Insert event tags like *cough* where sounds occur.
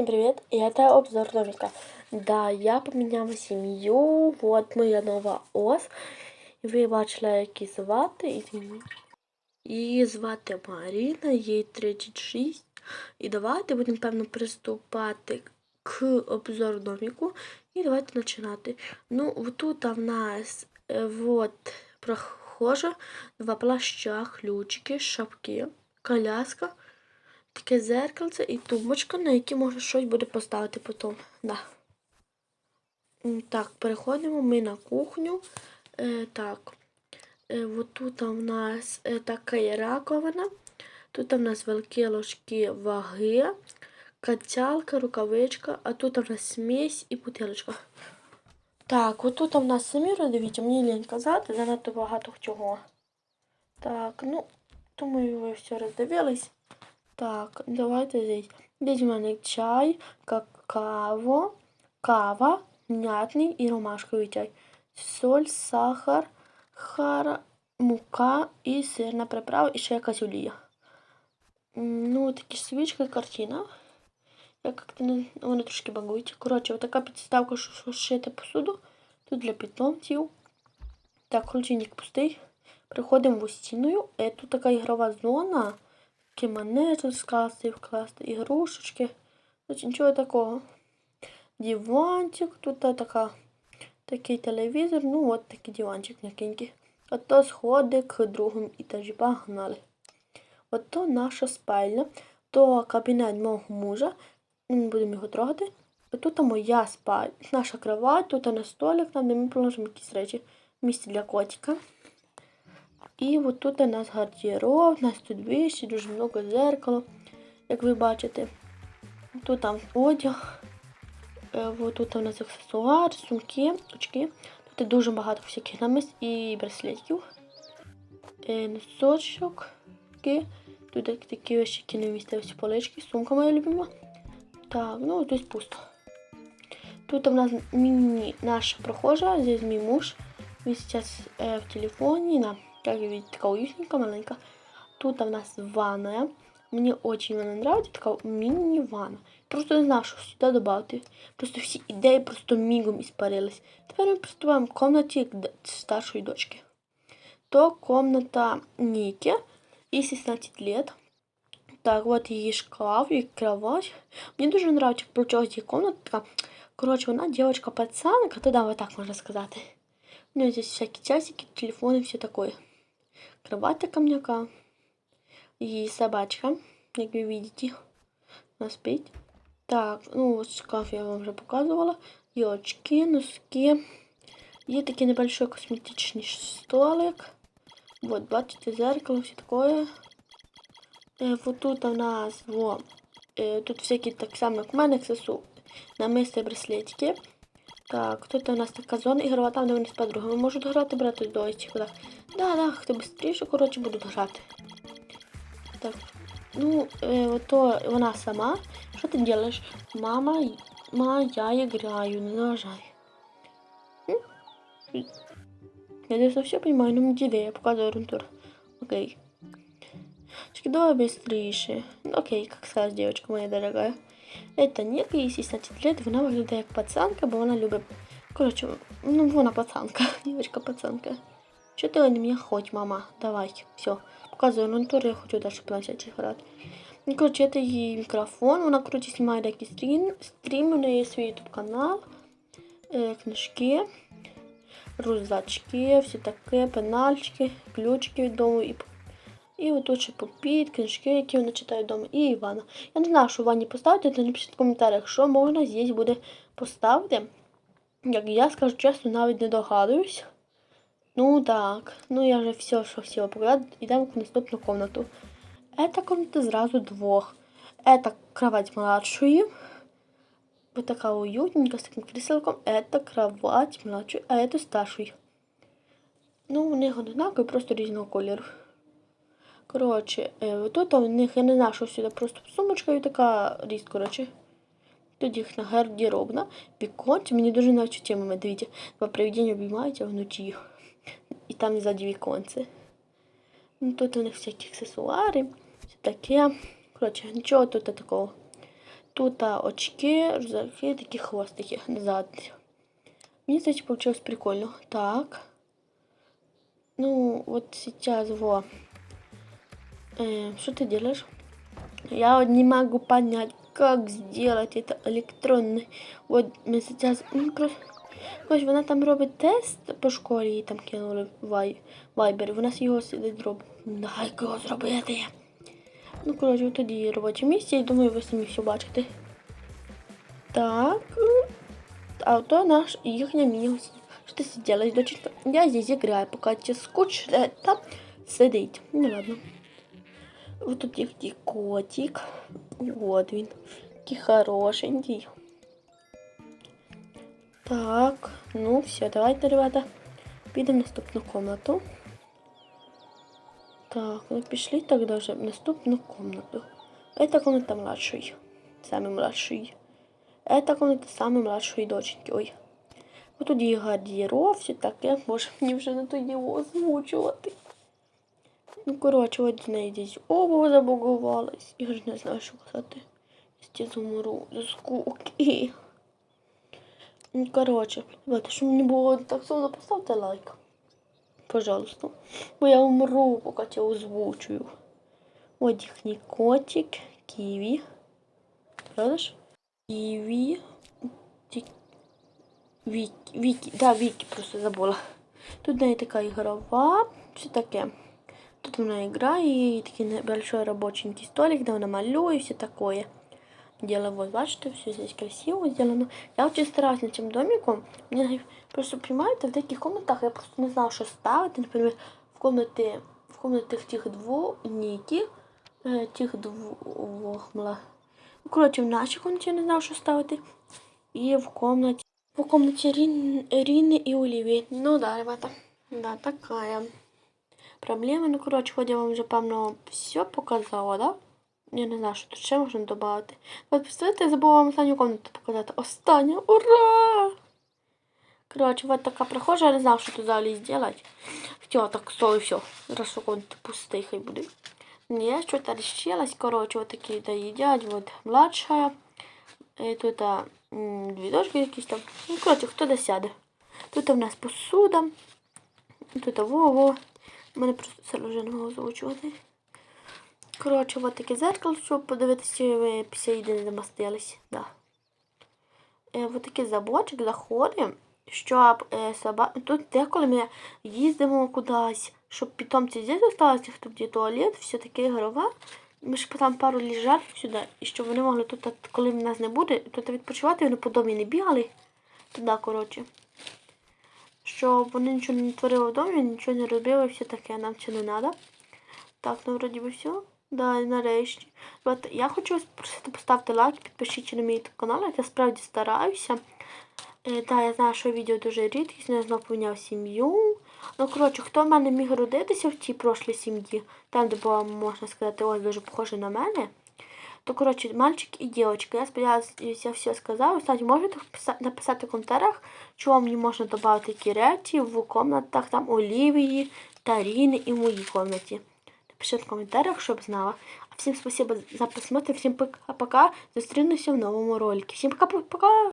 Всем привет! И это обзор домика. Да, я поміняла сім'ю. Вот моя нова ос. Ви бачили, як її звати. Її звати Маріна, їй 36. І давайте будемо, певно, приступати к обзору доміку. І давайте починати. Ну, тут в нас е, вот прохожа, два плаща, ключики, шапки, коляска таке зеркальце і тумбочка, на якій можна щось буде поставити потім. Да. Так, переходимо ми на кухню. Е, так. Е, от тут у нас е, така є раковина. Тут у нас великі ложки ваги, кацялка, рукавичка, а тут у нас смесь і бутилочка. Так, от тут у нас самі дивіться, мені лінь казати, занадто багато чого. Так, ну, думаю, ви все роздивились. Так, давайте здесь. Здесь у мене чай, какао, кава, м'ятний і ромашковий чай. Соль, сахар, хара, мука і сирна приправа, і ще якась олія. Ну, такі свічка і картина. Я как-то не... Вони трошки багують. Коротше, така підставка, що що шити посуду. Тут для питомців. Так, холодильник пустий. Приходимо в стіною. Тут така ігрова зона. Такі монети скласти, вкласти, ігрушечки. Тут нічого такого. Диванчик, тут така, такий телевізор, ну от такий диванчик м'якенький. Ото сходи к другому етажі погнали. Ото наша спальня, то кабінет мого мужа. Не будемо його трогати. Тут моя спальня, наша кровать, тут на столик, там де ми положимо якісь речі. Місце для котика. І от тут у нас гардероб, у нас тут вещи, дуже много зеркало, як ви бачите. Тут там одяг, е, от тут у нас аксесуари, сумки, очки. Тут дуже багато всяких намист і браслетів. Е, Носочок. Тут такі вещи, які не вмістилися полички. Сумка моя любима. Так, ну тут пусто. Тут у нас мини наша прохожа, здесь мій муж. Він сейчас э, в телефоне, на, как видите, такая уютненькая, маленькая. Тут у нас ванная. Мне очень она нравится, такая мини-ванна. Просто не знаю, що сюди додати. Просто всі ідеї просто мігом іспарились. Тепер ми приступаємо к комнаті д- старшої дочки. То комната Ники, ей 16 лет. Так, вот її шкаф, і кровать. Мені дуже нравится, получилась її комната. Коротше, вона дівчинка-пацанка, то вот так можна сказати. У нее здесь всякие часики, телефоны, все такое Кровать такая м'яка. И собачка, как вы видите. Она спит. Так, ну вот шкаф я вам уже показывала. И очки, носки. И такой небольшой косметичный столик. Вот, бачите, зеркало, все такое. Е, вот тут у нас, во, е, тут всякі так само, як в мене, аксесу, намисти браслетики. Так, тут у нас така зона ігрова, там де вони з подругами можуть грати, брати дойчик. Так, да, да, хто швидше, коротше, будуть грати. Так, ну, е, ото вона сама. Що ти робиш? Мама, ма, я граю, не заважай. Я десь все понимаю, ну мені я показую орієнтур. Окей. Чекай, давай быстрее. Окей, как сказать, девочка моя дорогая. Это Ника, ей 16 лет, вона виглядає як пацанка, бо вона любить. Коротше, ну вона пацанка, *laughs* дівчинка пацанка. Що ти на мене хоть, мама? Давай, все. Показую орієнтур, я хочу далі почати грати. Ну, коротше, це її мікрофон, вона, коротше, знімає деякі стрім, у неї є свій ютуб канал, е, книжки, рюкзачки, все таке, пенальчики, ключики від дому і отут ще попіт, книжки, які вона читає вдома, і Івана. Я не знаю, що Вані поставити, то напишіть в коментарях, що можна здесь буде поставити. Як я скажу чесно, навіть не догадуюсь. Ну так, ну я вже все, що хотіла показати, йдемо в наступну комнату. Эта комната зразу двох. Это кровать младшої. Вот такая уютненькая, с таким кріселком. Это кровать младшої, а это старшої. Ну, у них однакові, просто різного кольору. Коротше, е, тут у них, я не знаю, що сюди просто сумочка і така ріст, коротше. Тут їхня гардеробна, віконце. Мені дуже нравится тема, момент. Дивіться, два привидіння обіймаються вночі. І там ззаді віконце. Ну, тут у них всякі аксесуари, все таке. Коротше, нічого тут такого. Тут очки, рюкзаки, такі хвостики назад. Мені здається, получилось прикольно. Так. Ну, вот сейчас, во. Э, что ты делаешь? Я вот не могу понять, как сделать это электронный. Вот мы сейчас... Ну, коротше, коротше, вона там робить тест по школі, їй там кинули в вай, вайбер. Вона з його сидить робить. Дай його зробити. Ну, коротше, от тоді робоче місце, і думаю, ви самі все бачите. Так. А то наш їхня міні Что ты здесь делаешь, доченька? Я здесь играю, пока тебе скучно там сидить. Ну ладно. Вот тут їхній котик. Вот він. Такий хорошенький. Так, ну все, давайте, ребята, підемо в наступну комнату. Так, ну пішли тогда вже в наступну комнату. Это комната младшей. Самый младший. Это комната самой младшей доченьки. Ой. Ось тут є гардероб, все таке. Може, *laughs* мені вже не тоді озвучувати. Ну, коротше, неї десь обув забугувалась. Я ж не знаю, що казати. Я зумру з скуки. Ну, коротше, ребята, що мені було так сумно, поставте лайк. Пожалуйста. Бо я умру, поки я озвучую. От їхній котик, ківі. Правда ж? Ківі. Вікі, Вікі, да, Вікі просто забула. Тут в неї така ігрова, все таке. Тут вона грає, і такий небольшой рабоченький столик, де вона малює, все такое. Дело, вот, бачите, все здесь красиво сделано. Я очень старалась над этим домиком. Мне просто, понимаете, в таких комнатах я просто не знала, что ставить. Например, в комнате, в комнатах тих двух, Ники, э, тих двух, мла. Ну, короче, в нашій комнаті я не знала, що ставити. І в комнаті, в комнаті Рін, Ріни і Олівії. Ну да, ребята, да, такая проблема. Ну, короче, хоть я вам вже, певно, все показала, да? Я не знаю, що тут ще можна додати. От представляєте, я забула вам останню комнату показати. Остання! Ура! Коротше, вот така прихожа, я не знав, що тут взагалі зробити. Хотіла так стол все. Раз що комната пустий, хай буде. Ні, я щось решилась. Коротше, вот такі да їдять. Вот младшая. І тут а, дві дошки якісь там. Ну, коротше, хто де сяде. Тут у нас посуда. Тут во-во. Мене просто це вже не озвучувати. Коротше, от таке зеркало, щоб подивитися, чи ви псевдо не замастились. Да. Е, от такий заборчик заходимо, щоб е, собака. Тут деколи ми їздимо кудись, щоб питомці здесь залишилися, хто де туалет, все таке ігрова. Ми ж там пару ліжак сюди, і щоб вони могли тут, коли нас не буде, тут відпочивати, вони по домі не бігали. Туди, коротше. Щоб вони нічого не творили в домі, нічого не робили, все таке, нам це не треба. Так, ну вроді би все. Да, нарешті. От я хочу вас просити поставити лайк, підпишіться на мій канал, я справді стараюся. Е, да, я знаю, що відео дуже рідкісне, я знову поміняв сім'ю. Ну, коротше, хто в мене міг родитися в цій прошлій сім'ї, там, де була, можна сказати, ось дуже похожа на мене, то, короче, мальчик и девочка. Я сподіваюся, я все сказала. Кстати, можете писа- написати в коментарях, чого мені можна додати які в комнатах там Олівії, Таріни і моїй комнаті. Напишіть в коментарях, щоб знала. А всім спасибо за просмотр, всім пока-пока. Зустрінуся в новому ролику. Всім пока-пока!